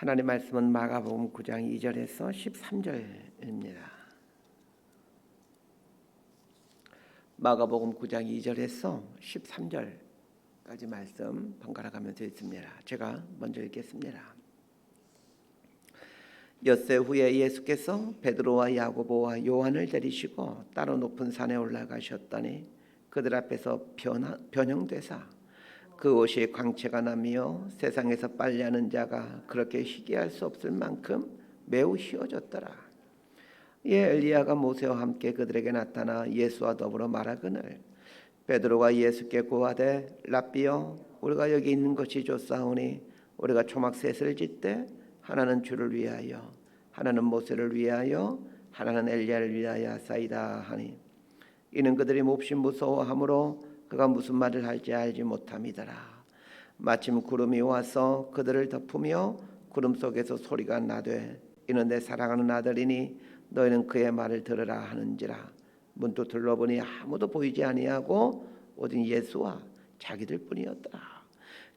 하나님 말씀은 마가복음 9장 2절에서 13절입니다. 마가복음 9장 2절에서 13절까지 말씀 번갈아 가면서 있습니다. 제가 먼저 읽겠습니다. 엿새 후에 예수께서 베드로와 야고보와 요한을 데리시고 따로 높은 산에 올라가셨더니 그들 앞에서 변화, 변형되사 그 옷이 광채가 나며 세상에서 빨래하는 자가 그렇게 희귀할 수 없을 만큼 매우 희어졌더라. 예, 엘리야가 모세와 함께 그들에게 나타나 예수와 더불어 말하거늘 베드로가 예수께 고하되 랍비여 우리가 여기 있는 것이 좋사오니 우리가 초막 셋을 짓되 하나는 주를 위하여 하나는 모세를 위하여 하나는 엘리야를 위하여 사이다 하니 이는 그들이 몹시 무서워하므로 그가 무슨 말을 할지 알지 못함이더라. 마침 구름이 와서 그들을 덮으며 구름 속에서 소리가 나되 이는 내 사랑하는 아들이니 너희는 그의 말을 들으라 하는지라. 문득 둘러보니 아무도 보이지 아니하고 오직 예수와 자기들 뿐이었더라.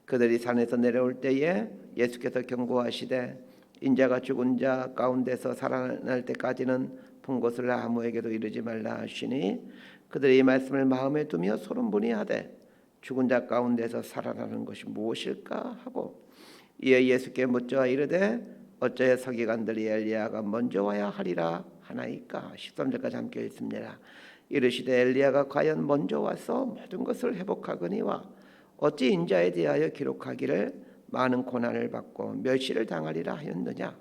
그들이 산에서 내려올 때에 예수께서 경고하시되 인자가 죽은 자 가운데서 살아날 때까지는 본 것을 아무에게도 이르지 말라 하시니 그들이 이 말씀을 마음에 두며 소름분이 하되 죽은 자 가운데서 살아나는 것이 무엇일까 하고 이에 예수께 묻자 이르되 어찌하여 서기관들이 엘리야가 먼저 와야 하리라 하나이까? 13절까지 함께 읽습니다. 이르시되 엘리야가 과연 먼저 와서 모든 것을 회복하거니와 어찌 인자에 대하여 기록하기를 많은 고난을 받고 멸시를 당하리라 하였느냐?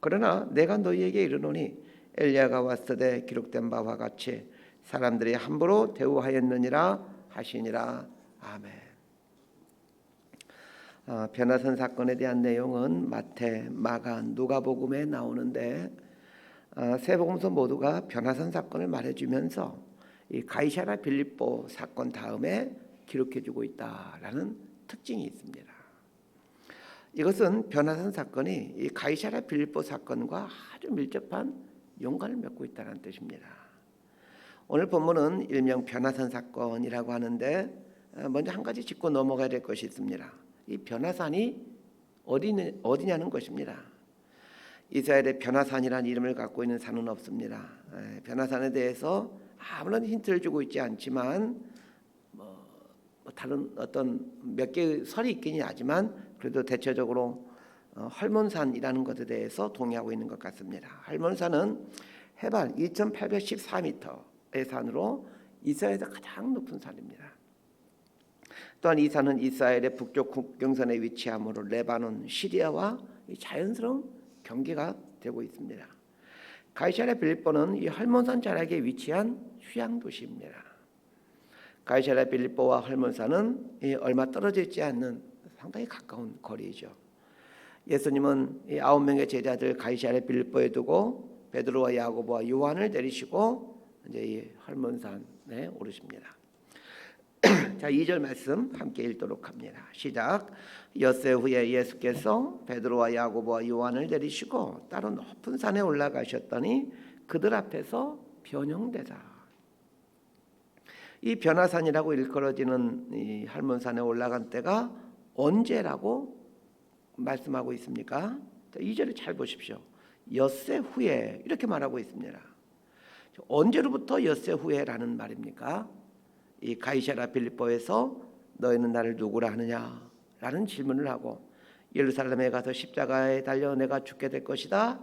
그러나 내가 너희에게 이르노니 엘리야가 왔으되 기록된 바와 같이 사람들이 함부로 대우하였느니라 하시니라 아멘. 아, 변화선 사건에 대한 내용은 마태, 마가, 누가복음에 나오는데 아, 세 복음서 모두가 변화선 사건을 말해주면서 이 가이샤라 빌립보 사건 다음에 기록해주고 있다라는 특징이 있습니다. 이것은 변화선 사건이 이 가이샤라 빌립보 사건과 아주 밀접한 연관을 맺고 있다는 뜻입니다. 오늘 본문은 일명 변화선 사건이라고 하는데 어, 먼저 한 가지 짚고 넘어가야 될 것이 있습니다. 이 변화산이 어디 어디냐는 것입니다. 이스라엘의 변화산이라는 이름을 갖고 있는 산은 없습니다. 변화산에 대해서 아무런 힌트를 주고 있지 않지만 뭐, 뭐 다른 어떤 몇 개의 설이 있긴 하지만 그래도 대체적으로 어, 헐몬산이라는 것에 대해서 동의하고 있는 것 같습니다. 헐몬산은 해발 2,814m의 산으로 이스라엘에서 가장 높은 산입니다. 또한 이 산은 이스라엘의 북쪽 국경선에 위치하므로 레바논, 시리아와 자연스러운 경계가 되고 있습니다. 가이샤라 빌립보는 이 헐몬산 자락에 위치한 휴양 도시입니다. 가이샤라 빌립보와 헐몬산은 얼마 떨어져 있지 않는 상당히 가까운 거리죠. 예수님은 이 아홉 명의 제자들 가이샤라 빌립보에 두고 베드로와 야고보와 요한을 내리시고 이제 이 헐몬산에 오르십니다. 자, 2절 말씀 함께 읽도록 합니다. 시작. 엿새 후에 예수께서 베드로와 야고보와 요한을 데리시고 따로 높은 산에 올라가셨더니 그들 앞에서 변형되다. 이 변화산이라고 일컬어지는 이 할몬산에 올라간 때가 언제라고 말씀하고 있습니까? 2절을 잘 보십시오. 엿새 후에 이렇게 말하고 있습니다. 언제로부터 엿새 후에라는 말입니까? 이 가이샤라 빌립보에서 너희는 나를 누구라 하느냐 라는 질문을 하고 예루살렘에 가서 십자가에 달려 내가 죽게 될 것이다.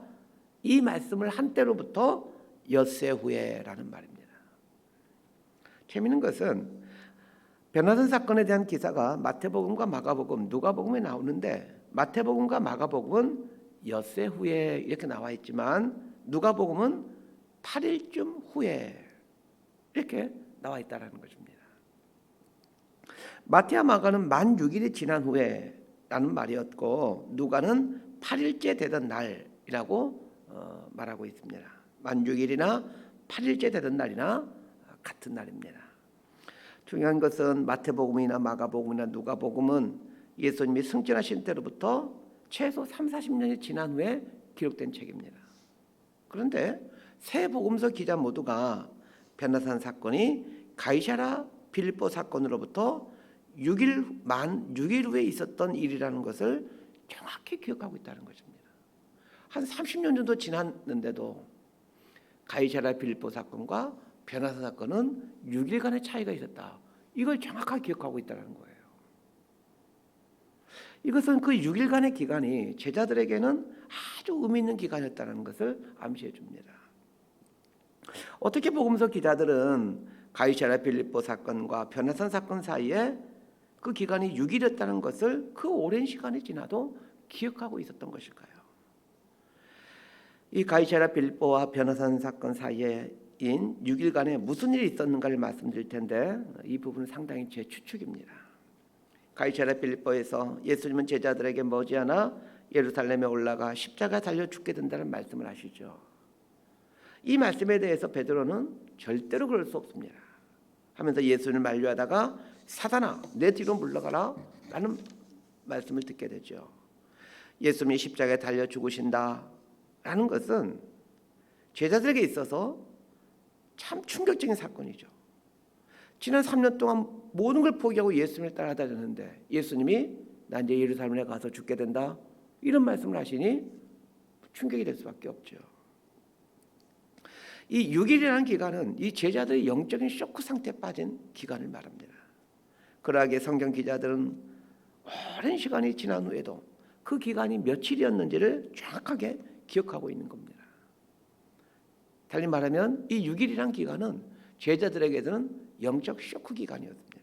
이 말씀을 한 때로부터 엿새 후에라는 말입니다. 재미있는 것은 변화된 사건에 대한 기사가 마태복음과 마가복음, 누가복음에 나오는데 마태복음과 마가복음은 엿새 후에 이렇게 나와 있지만 누가복음은 8일쯤 후에 이렇게 나와 있다라는 것입니다. 마태와 마가는 만 6일이 지난 후에라는 말이었고 누가는 8일째 되던 날이라고 어, 말하고 있습니다. 만 6일이나 8일째 되던 날이나 같은 날입니다. 중요한 것은 마태복음이나 마가복음이나 누가복음은 예수님이 승천하신 때로부터 최소 3, 40년이 지난 후에 기록된 책입니다. 그런데 세 복음서 기자 모두가 변화산 사건이 가이샤라 빌립보 사건으로부터 6일 만 6일 후에 있었던 일이라는 것을 정확히 기억하고 있다는 것입니다. 한 30년 정도 지났는데도 가이사라 빌보 사건과 변화사 사건은 6일간의 차이가 있었다. 이걸 정확하게 기억하고 있다는 거예요. 이것은 그 6일간의 기간이 제자들에게는 아주 의미 있는 기간이었다는 것을 암시해 줍니다. 어떻게 복음서 기자들은 가이사라 빌립보 사건과 변화산 사건 사이에 그 기간이 6일이었다는 것을 그 오랜 시간이 지나도 기억하고 있었던 것일까요? 이 가이사라 빌립보와 변화산 사건 사이에 인 6일간에 무슨 일이 있었는가를 말씀드릴 텐데 이 부분은 상당히 제 추측입니다. 가이사라 빌립보에서 예수님은 제자들에게 머지않아 예루살렘에 올라가 십자가 달려 죽게 된다는 말씀을 하시죠. 이 말씀에 대해서 베드로는 절대로 그럴 수 없습니다. 하면서 예수님을 만류하다가 사단아 내 뒤로 물러가라 라는 말씀을 듣게 되죠. 예수님이 십자가에 달려 죽으신다 라는 것은 제자들에게 있어서 참 충격적인 사건이죠. 지난 3년 동안 모든 걸 포기하고 예수님을 따라다녔는데 예수님이 나 이제 예루살렘에 가서 죽게 된다 이런 말씀을 하시니 충격이 될 수밖에 없죠. 이 6일이라는 기간은 이 제자들의 영적인 쇼크 상태에 빠진 기간을 말합니다. 그러하게 성경 기자들은 오랜 시간이 지난 후에도 그 기간이 며칠이었는지를 정확하게 기억하고 있는 겁니다. 달리 말하면 이 6일이란 기간은 제자들에게는 영적 쇼크 기간이었습니다.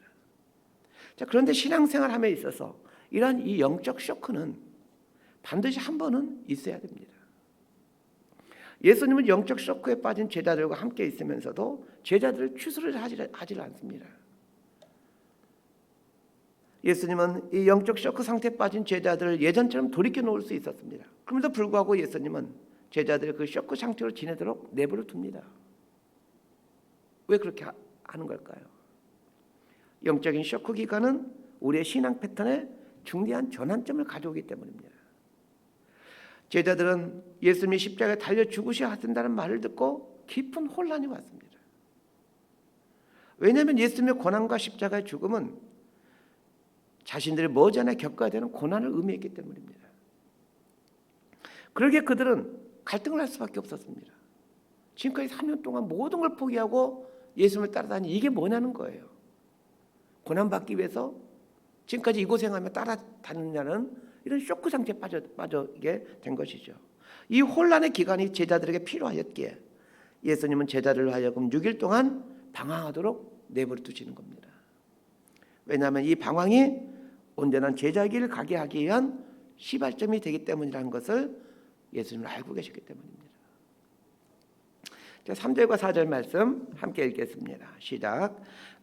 자, 그런데 신앙생활함에 있어서 이러한 이 영적 쇼크는 반드시 한 번은 있어야 됩니다. 예수님은 영적 쇼크에 빠진 제자들과 함께 있으면서도 제자들을 추스를 하지, 않습니다. 예수님은 이 영적 쇼크 상태에 빠진 제자들을 예전처럼 돌이켜 놓을 수 있었습니다. 그럼에도 불구하고 예수님은 제자들을 그 쇼크 상태로 지내도록 내버려 둡니다. 왜 그렇게 하, 하는 걸까요? 영적인 쇼크 기간은 우리의 신앙 패턴에 중대한 전환점을 가져오기 때문입니다. 제자들은 예수님이 십자가에 달려 죽으셔야 한다는 말을 듣고 깊은 혼란이 왔습니다. 왜냐하면 예수님의 고난과 십자가의 죽음은 자신들이 머지않아 겪어야 되는 고난을 의미했기 때문입니다. 그러기에 그들은 갈등을 할 수밖에 없었습니다. 지금까지 3년 동안 모든 걸 포기하고 예수님을 따라다니 이게 뭐냐는 거예요. 고난 받기 위해서 지금까지 이 고생하며 따라다니냐는 이런 쇼크 상태에 빠져, 빠져게 된 것이죠. 이 혼란의 기간이 제자들에게 필요하였기에 예수님은 제자를 하여금 6일 동안 방황하도록 내버려 두시는 겁니다. 왜냐하면 이 방황이 온전한 제자기를 가게 하기 위한 시발점이 되기 때문이라는 것을 예수님은 알고 계셨기 때문입니다. 자, 3절과 4절 말씀 함께 읽겠습니다. 시작.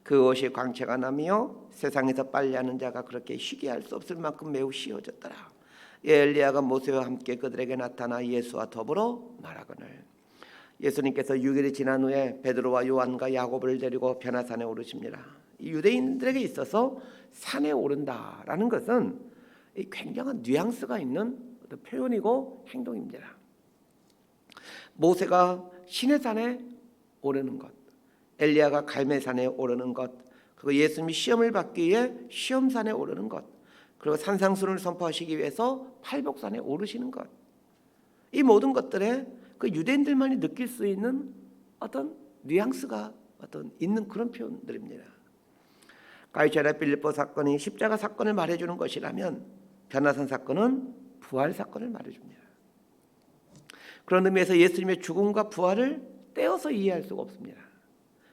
그 옷이 광채가 나며 세상에서 빨래하는 자가 그렇게 희게 할 수 없을 만큼 매우 씌어졌더라. 엘리야가 모세와 함께 그들에게 나타나 예수와 더불어 말하거늘 예수님께서 6일이 지난 후에 베드로와 요한과 야곱을 데리고 변화산에 오르십니다. 유대인들에게 있어서 산에 오른다라는 것은 굉장한 뉘앙스가 있는 표현이고 행동입니다. 모세가 시내산에 오르는 것, 엘리야가 갈매산에 오르는 것, 그리고 예수님이 시험을 받기 위해 시험산에 오르는 것, 그리고 산상수를 선포하시기 위해서 팔복산에 오르시는 것, 이 모든 것들에 그 유대인들만이 느낄 수 있는 어떤 뉘앙스가 어떤 있는 그런 표현들입니다. 가이사라 빌립보 사건이 십자가 사건을 말해주는 것이라면 변화산 사건은 부활 사건을 말해줍니다. 그런 의미에서 예수님의 죽음과 부활을 떼어서 이해할 수가 없습니다.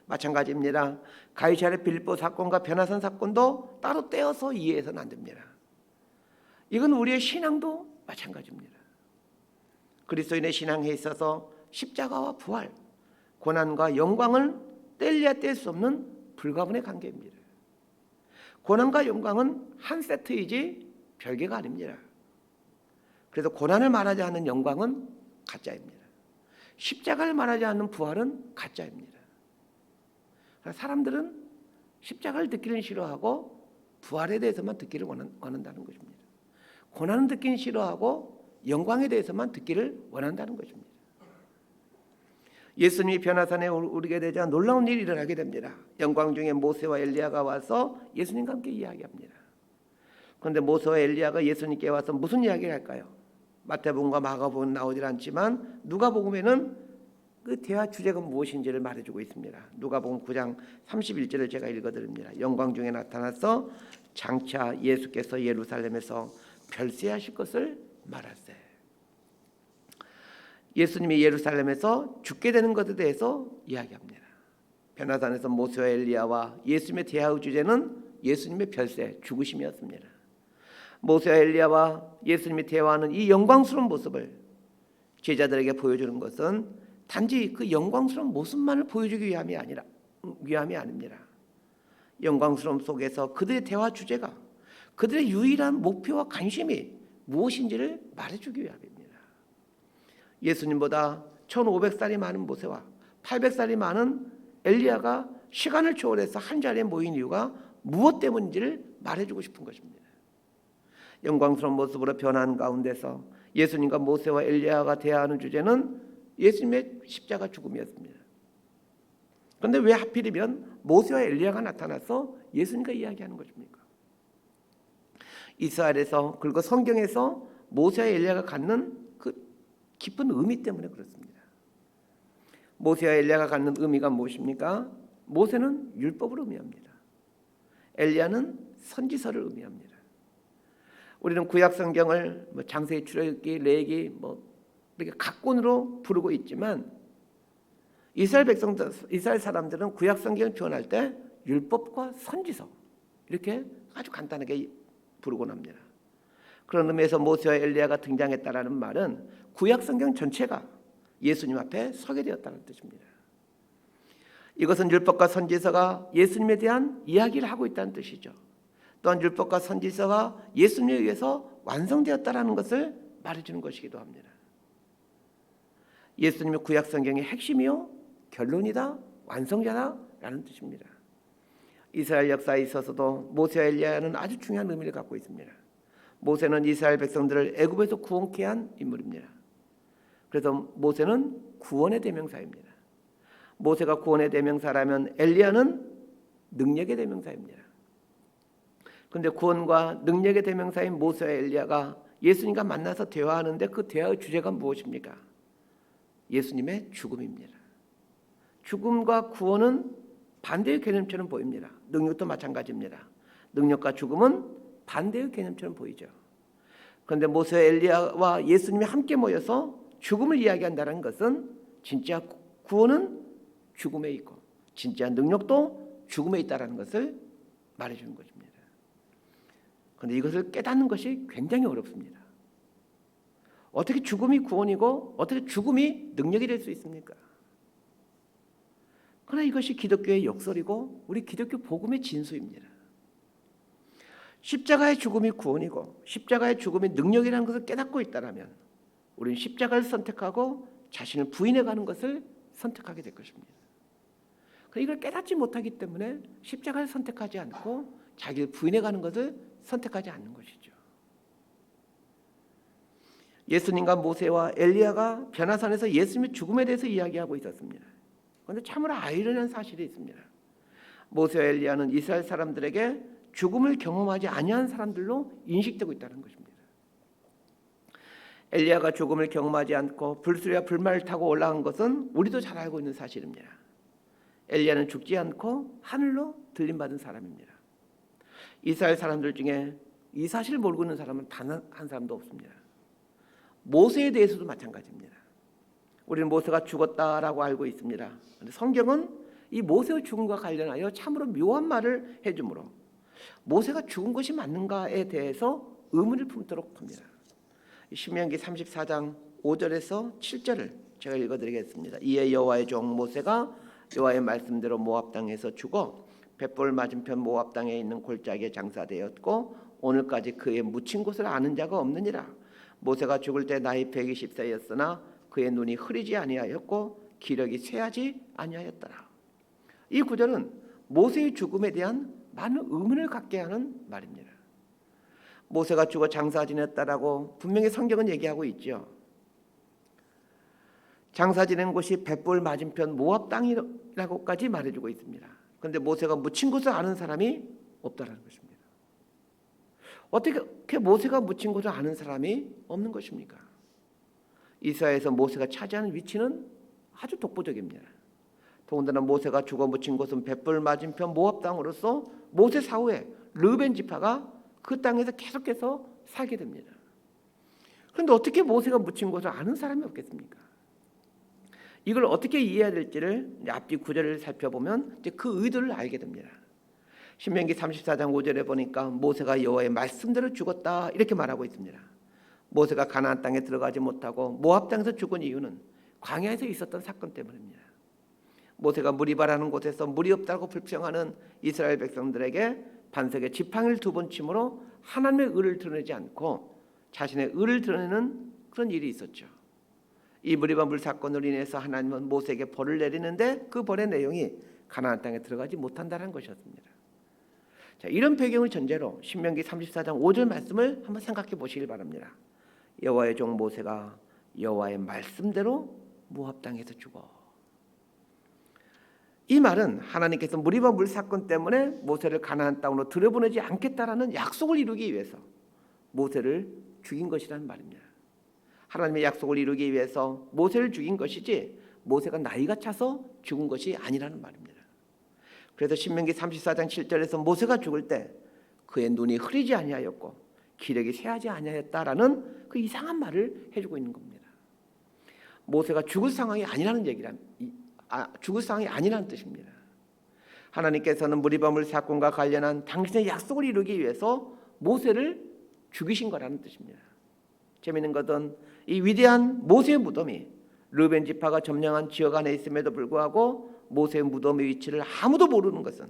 마찬가지입니다. 가이사라 빌립보 사건과 변화산 사건도 따로 떼어서 이해해서는 안 됩니다. 이건 우리의 신앙도 마찬가지입니다. 그리스도인의 신앙에 있어서 십자가와 부활, 고난과 영광을 뗄래야 뗄 수 없는 불가분의 관계입니다. 고난과 영광은 한 세트이지 별개가 아닙니다. 그래서 고난을 말하지 않는 영광은 가짜입니다. 십자가를 말하지 않는 부활은 가짜입니다. 사람들은 십자가를 듣기는 싫어하고 부활에 대해서만 듣기를 원한다는 것입니다. 고난은 듣기는 싫어하고 영광에 대해서만 듣기를 원한다는 것입니다. 예수님이 변화산에 오르게 되자 놀라운 일이 일어나게 됩니다. 영광 중에 모세와 엘리야가 와서 예수님과 함께 이야기합니다. 그런데 모세와 엘리야가 예수님께 와서 무슨 이야기를 할까요? 마태복음과 마가복음 나오질 않지만 누가복음에는 그 대화 주제가 무엇인지를 말해주고 있습니다. 누가복음 9장 31절을 제가 읽어드립니다. 영광 중에 나타나서 장차 예수께서 예루살렘에서 별세하실 것을 말하세. 예수님이 예루살렘에서 죽게 되는 것에 대해서 이야기합니다. 베나산에서 모세와 엘리야와 예수님의 대화의 주제는 예수님의 별세, 죽으심이었습니다. 모세와 엘리야와 예수님이 대화하는 이 영광스러운 모습을 제자들에게 보여주는 것은 단지 그 영광스러운 모습만을 보여주기 위함이 아니라 위함이 아닙니다. 영광스러움 속에서 그들의 대화 주제가 그들의 유일한 목표와 관심이 무엇인지를 말해주기 위함입니다. 예수님보다 1,500살이 많은 모세와 800살이 많은 엘리야가 시간을 초월해서 한 자리에 모인 이유가 무엇 때문인지를 말해주고 싶은 것입니다. 영광스러운 모습으로 변한 가운데서 예수님과 모세와 엘리야가 대화하는 주제는 예수님의 십자가 죽음이었습니다. 그런데 왜 하필이면 모세와 엘리야가 나타나서 예수님과 이야기하는 것입니까? 이스라엘에서 그리고 성경에서 모세와 엘리야가 갖는 그 깊은 의미 때문에 그렇습니다. 모세와 엘리야가 갖는 의미가 무엇입니까? 모세는 율법을 의미합니다. 엘리야는 선지서를 의미합니다. 우리는 구약 성경을 뭐 장세기, 출애굽기, 레기 뭐 이렇게 각권으로 부르고 있지만 이스라엘 백성들, 이스라엘 사람들은 구약 성경을 표현할 때 율법과 선지서 이렇게 아주 간단하게 부르곤 합니다. 그런 의미에서 모세와 엘리야가 등장했다라는 말은 구약 성경 전체가 예수님 앞에 서게 되었다는 뜻입니다. 이것은 율법과 선지서가 예수님에 대한 이야기를 하고 있다는 뜻이죠. 또한 율법과 선지서가 예수님에 의해서 완성되었다라는 것을 말해주는 것이기도 합니다. 예수님의 구약 성경의 핵심이요 결론이다 완성자다라는 뜻입니다. 이스라엘 역사에 있어서도 모세와 엘리야는 아주 중요한 의미를 갖고 있습니다. 모세는 이스라엘 백성들을 애굽에서 구원케 한 인물입니다. 그래서 모세는 구원의 대명사입니다. 모세가 구원의 대명사라면 엘리야는 능력의 대명사입니다. 그런데 구원과 능력의 대명사인 모세와 엘리야가 예수님과 만나서 대화하는데 그 대화의 주제가 무엇입니까? 예수님의 죽음입니다. 죽음과 구원은 반대의 개념처럼 보입니다. 능력도 마찬가지입니다. 능력과 죽음은 반대의 개념처럼 보이죠. 그런데 모세 엘리야와 예수님이 함께 모여서 죽음을 이야기한다는 것은 진짜 구원은 죽음에 있고 진짜 능력도 죽음에 있다라는 것을 말해 주는 것입니다. 그런데 이것을 깨닫는 것이 굉장히 어렵습니다. 어떻게 죽음이 구원이고 어떻게 죽음이 능력이 될 수 있습니까? 그러나 이것이 기독교의 역설이고 우리 기독교 복음의 진수입니다. 십자가의 죽음이 구원이고 십자가의 죽음이 능력이라는 것을 깨닫고 있다라면 우리는 십자가를 선택하고 자신을 부인해 가는 것을 선택하게 될 것입니다. 이걸 깨닫지 못하기 때문에 십자가를 선택하지 않고 자기를 부인해 가는 것을 선택하지 않는 것이죠. 예수님과 모세와 엘리야가 변화산에서 예수님의 죽음에 대해서 이야기하고 있었습니다. 그런데 참으로 아이러니한 사실이 있습니다. 모세와 엘리야는 이스라엘 사람들에게 죽음을 경험하지 아니한 사람들로 인식되고 있다는 것입니다. 엘리야가 죽음을 경험하지 않고 불수리와 불말을 타고 올라간 것은 우리도 잘 알고 있는 사실입니다. 엘리야는 죽지 않고 하늘로 들림받은 사람입니다. 이스라엘 사람들 중에 이 사실을 모르고 있는 사람은 단 한 사람도 없습니다. 모세에 대해서도 마찬가지입니다. 우리는 모세가 죽었다라고 알고 있습니다. 그런데 성경은 이 모세의 죽음과 관련하여 참으로 묘한 말을 해주므로 모세가 죽은 것이 맞는가에 대해서 의문을 품도록 합니다. 신명기 34장 5절에서 7절을 제가 읽어드리겠습니다. 이에 여호와의 종 모세가 여호와의 말씀대로 모압 땅에서 죽어 벳볼 맞은편 모압 땅에 있는 골짜기에 장사되었고 오늘까지 그의 묻힌 곳을 아는 자가 없느니라. 모세가 죽을 때 나이 120세였으나 그의 눈이 흐리지 아니하였고 기력이 쇠하지 아니하였더라. 이 구절은 모세의 죽음에 대한 많은 의문을 갖게 하는 말입니다. 모세가 죽어 장사 지냈다라고 분명히 성경은 얘기하고 있죠. 장사 지낸 곳이 벳볼 맞은편 모압 땅이라고까지 말해주고 있습니다. 그런데 모세가 묻힌 곳을 아는 사람이 없다라는 것입니다. 어떻게 모세가 묻힌 것을 아는 사람이 없는 것입니까? 이스라엘에서 모세가 차지하는 위치는 아주 독보적입니다. 더군다나 모세가 죽어 묻힌 곳은 벳불 맞은편 모압 땅으로서 모세 사후에 르벤 지파가 그 땅에서 계속해서 살게 됩니다. 그런데 어떻게 모세가 묻힌 곳을 아는 사람이 없겠습니까? 이걸 어떻게 이해해야 될지를 앞뒤 구절을 살펴보면 이제 그 의도를 알게 됩니다. 신명기 34장 5절에 보니까 모세가 여호와의 말씀대로 죽었다 이렇게 말하고 있습니다. 모세가 가나안 땅에 들어가지 못하고 모압 땅에서 죽은 이유는 광야에서 있었던 사건 때문입니다. 모세가 물이 바라는 곳에서 물이 없다고 불평하는 이스라엘 백성들에게 반석에 지팡이를 두번 침으로 하나님의 의를 드러내지 않고 자신의 의를 드러내는 그런 일이 있었죠. 이 무리바 물 사건으로 인해서 하나님은 모세에게 벌을 내리는데 그 벌의 내용이 가나안 땅에 들어가지 못한다는 것이었습니다. 자, 이런 배경을 전제로 신명기 34장 5절 말씀을 한번 생각해 보시길 바랍니다. 여호와의 종 모세가 여호와의 말씀대로 모압 땅에서 죽어. 이 말은 하나님께서 무리바 물 사건 때문에 모세를 가나안 땅으로 들여보내지 않겠다라는 약속을 이루기 위해서 모세를 죽인 것이라는 말입니다. 하나님의 약속을 이루기 위해서 모세를 죽인 것이지 모세가 나이가 차서 죽은 것이 아니라는 말입니다. 그래서 신명기 34장 7절에서 모세가 죽을 때 그의 눈이 흐리지 아니하였고 기력이 쇠하지 아니하였다라는 그 이상한 말을 해주고 있는 겁니다. 모세가 죽을 상황이 아니라는 얘기란 아, 죽을 상황이 아니라는 뜻입니다. 하나님께서는 무리바물 사건과 관련한 당신의 약속을 이루기 위해서 모세를 죽이신 거라는 뜻입니다. 재미있는 것은 이 위대한 모세의 무덤이 르벤 지파가 점령한 지역 안에 있음에도 불구하고 모세의 무덤의 위치를 아무도 모르는 것은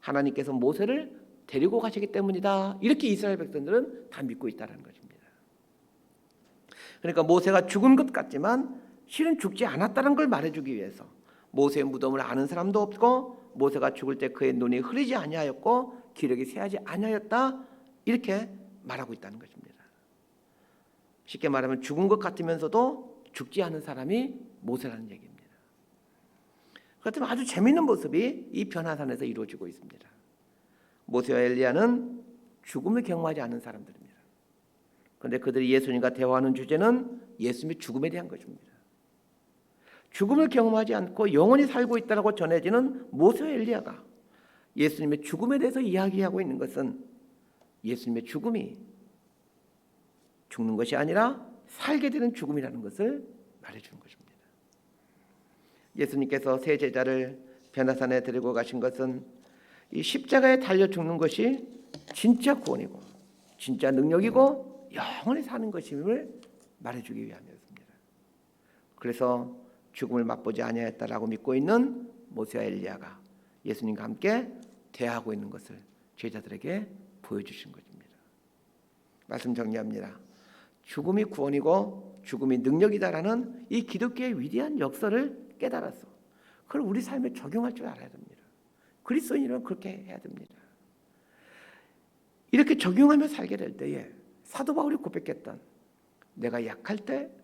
하나님께서 모세를 데리고 가시기 때문이다. 이렇게 이스라엘 백성들은 다 믿고 있다는 것입니다. 그러니까 모세가 죽은 것 같지만 실은 죽지 않았다는 걸 말해주기 위해서 모세의 무덤을 아는 사람도 없고 모세가 죽을 때 그의 눈이 흐리지 아니하였고 기력이 쇠하지 아니하였다 이렇게 말하고 있다는 것입니다. 쉽게 말하면 죽은 것 같으면서도 죽지 않은 사람이 모세라는 얘기입니다. 그렇다면 아주 재미있는 모습이 이 변화산에서 이루어지고 있습니다. 모세와 엘리야는 죽음을 경험하지 않은 사람들입니다. 그런데 그들이 예수님과 대화하는 주제는 예수님의 죽음에 대한 것입니다. 죽음을 경험하지 않고 영원히 살고 있다고 전해지는 모세와 엘리야가 예수님의 죽음에 대해서 이야기하고 있는 것은 예수님의 죽음이 죽는 것이 아니라 살게 되는 죽음이라는 것을 말해 주는 것입니다. 예수님께서 세 제자를 변화산에 데리고 가신 것은 이 십자가에 달려 죽는 것이 진짜 구원이고 진짜 능력이고 영원히 사는 것임을 말해 주기 위함이었습니다. 그래서 죽음을 맛보지 아니하였다라고 믿고 있는 모세와 엘리야가 예수님과 함께 대하고 있는 것을 제자들에게 보여주신 것입니다. 말씀 정리합니다. 죽음이 구원이고 죽음이 능력이다라는 이 기독교의 위대한 역사를 깨달았어. 그걸 우리 삶에 적용할 줄 알아야 됩니다. 그리스도인은 그렇게 해야 됩니다. 이렇게 적용하며 살게 될 때에 사도 바울이 고백했던 내가 약할 때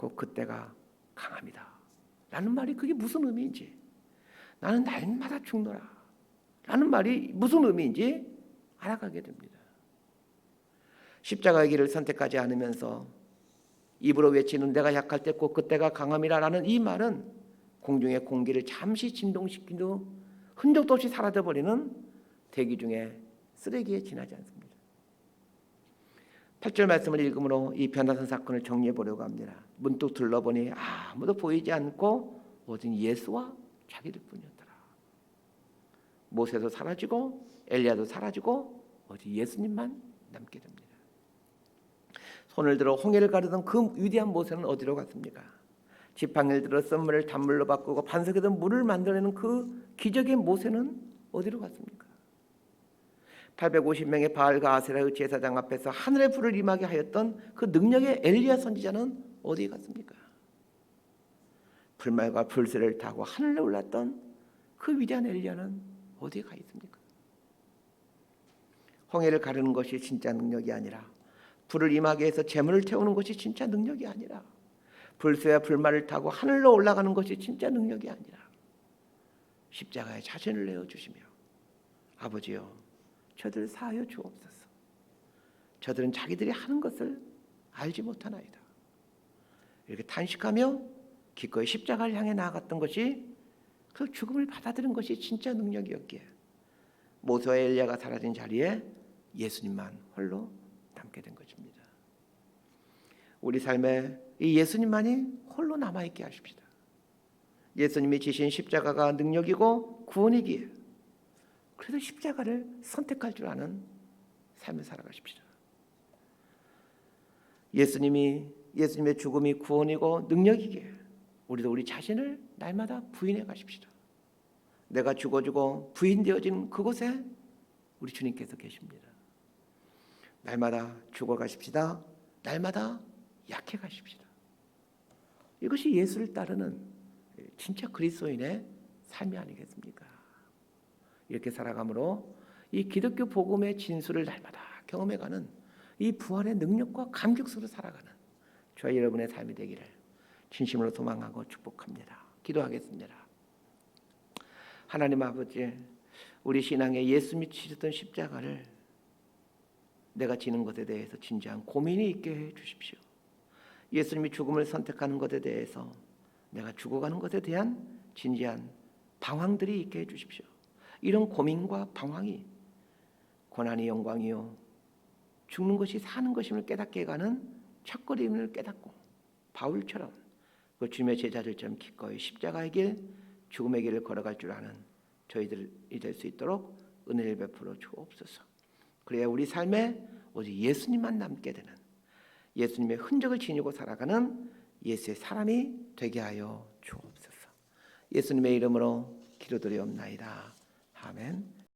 곧 그때가 강합니다. 라는 말이 그게 무슨 의미인지 나는 날마다 죽노라 라는 말이 무슨 의미인지 알아가게 됩니다. 십자가의 길을 선택하지 않으면서 입으로 외치는 내가 약할 때 꼭 그때가 강함이라라는 이 말은 공중의 공기를 잠시 진동시킨 후 흔적도 없이 사라져 버리는 대기 중에 쓰레기에 지나지 않습니다. 8절 말씀을 읽음으로 이 변화선 사건을 정리해 보려고 합니다. 문득 둘러보니 아무도 보이지 않고 오직 예수와 자기들 뿐이었더라. 모세도 사라지고 엘리야도 사라지고 오직 예수님만 남게 됩니다. 손을 들어 홍해를 가르던 그 위대한 모세는 어디로 갔습니까? 지팡이를 들어 썸물을 단물로 바꾸고 반석에서 물을 만들어내는 그 기적의 모세는 어디로 갔습니까? 850명의 바알과 아세라의 제사장 앞에서 하늘의 불을 임하게 하였던 그 능력의 엘리야 선지자는 어디에 갔습니까? 불말과 불새를 타고 하늘에 올랐던 그 위대한 엘리야는 어디에 가 있습니까? 홍해를 가르는 것이 진짜 능력이 아니라 불을 임하게 해서 재물을 태우는 것이 진짜 능력이 아니라 불새와 불말을 타고 하늘로 올라가는 것이 진짜 능력이 아니라 십자가에 자신을 내어 주시며 아버지여 저들 사하여 주옵소서. 저들은 자기들이 하는 것을 알지 못하나이다. 이렇게 탄식하며 기꺼이 십자가를 향해 나아갔던 것이 그 죽음을 받아들인 것이 진짜 능력이었기에 모세와 엘리야가 사라진 자리에 예수님만 홀로 남게 된 것입니다. 우리 삶에 이 예수님만이 홀로 남아 있게 하십시다. 예수님이 지신 십자가가 능력이고 구원이기에 그래서 십자가를 선택할 줄 아는 삶을 살아가십시다. 예수님이 예수님의 죽음이 구원이고 능력이기에 우리도 우리 자신을 날마다 부인해 가십시다. 내가 죽어지고 부인되어진 그곳에 우리 주님께서 계십니다. 날마다 죽어 가십시다. 날마다 약해 가십시다. 이것이 예수를 따르는 진짜 그리스도인의 삶이 아니겠습니까? 이렇게 살아감으로 이 기독교 복음의 진수를 날마다 경험해가는 이 부활의 능력과 감격 속으로 살아가는 저와 여러분의 삶이 되기를 진심으로 소망하고 축복합니다. 기도하겠습니다. 하나님 아버지, 우리 신앙에 예수님이 치셨던 십자가를 내가 지는 것에 대해서 진지한 고민이 있게 해 주십시오. 예수님이 죽음을 선택하는 것에 대해서 내가 죽어가는 것에 대한 진지한 방황들이 있게 해 주십시오. 이런 고민과 방황이 고난이 영광이요 죽는 것이 사는 것임을 깨닫게 가는 첫걸음을 깨닫고 바울처럼 그 주님의 제자들처럼 기꺼이 십자가의 길 죽음의 길을 걸어갈 줄 아는 저희들이 될 수 있도록 은혜를 베풀어 주옵소서. 그래야 우리 삶에 오직 예수님만 남게 되는 예수님의 흔적을 지니고 살아가는 예수의 사람이 되게 하여 주옵소서. 예수님의 이름으로 기도드리옵나이다. 아멘.